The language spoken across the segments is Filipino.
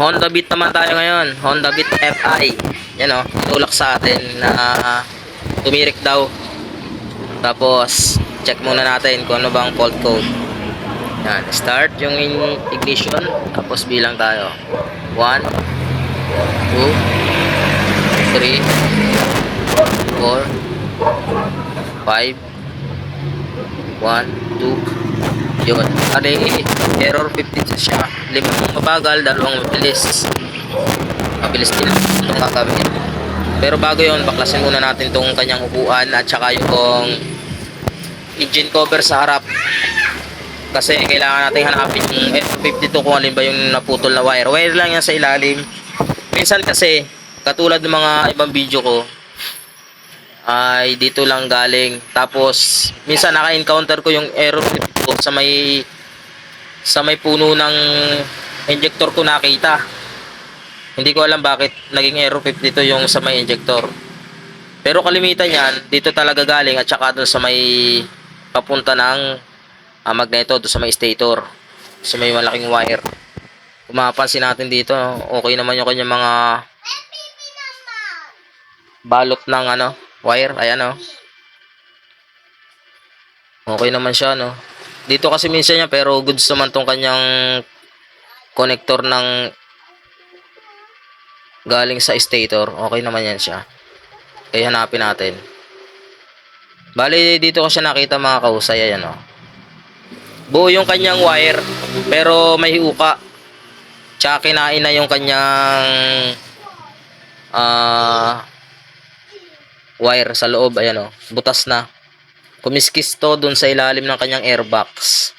Honda Beat naman tayo ngayon. Honda Beat FI. Yan o, tulak sa atin na tumirik daw. Tapos, check muna natin kung ano bang fault code. Yan, start yung ignition. Tapos bilang tayo. 1, 2, 3, 4, 5, 1, 2, yun. Ari, error 15 siya. Limang mabagal, dalawang mabilis. Mabilis din itong gagawin. Pero bago yun, baklasin muna natin itong kanyang upuan at saka yung engine cover sa harap. Kasi kailangan natin hanapin yung F52 kung alin ba yung naputol na wire. Wire lang yan sa ilalim. Minsan kasi, katulad ng mga ibang video ko, ay dito lang galing. Tapos, minsan naka-encounter ko yung error 52 sa may sa may puno ng injector ko nakita. Hindi ko alam bakit naging error 52 yung sa may injector. Pero kalimitan yan, dito talaga galing at saka doon sa may papunta ng ah, magneto doon sa may stator. Sa may malaking wire. Kung mapapansin natin dito, okay naman yung kanyang mga balot ng ano, wire. Ayan oh. Okay naman siya no. Dito kasi minsan niya pero goods naman tong kanyang connector ng galing sa stator. Okay naman yan siya. Kaya hanapin natin. Bali dito ko siya nakita mga kausay ayan oh. Buo yung kanyang wire pero may uka. Tsaka kinain na yung kanyang ah wire sa loob ayan oh. Butas na kumiskis to dun sa ilalim ng kanyang airbox.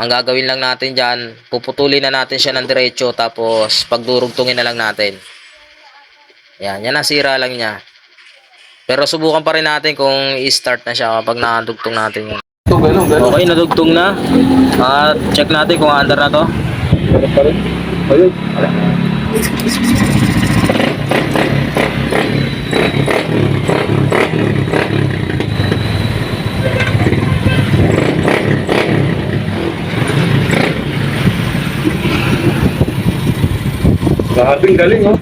Ang gagawin lang natin dyan, puputulin na natin siya ng diretso tapos pagdurugtungin na lang natin. Yan, yan ang sira lang niya. Pero subukan pa rin natin kung i-start na siya kapag nadugtong natin yun. Okay, nadugtong na. At check natin kung under na to. Ayun. Grabing galing, oh.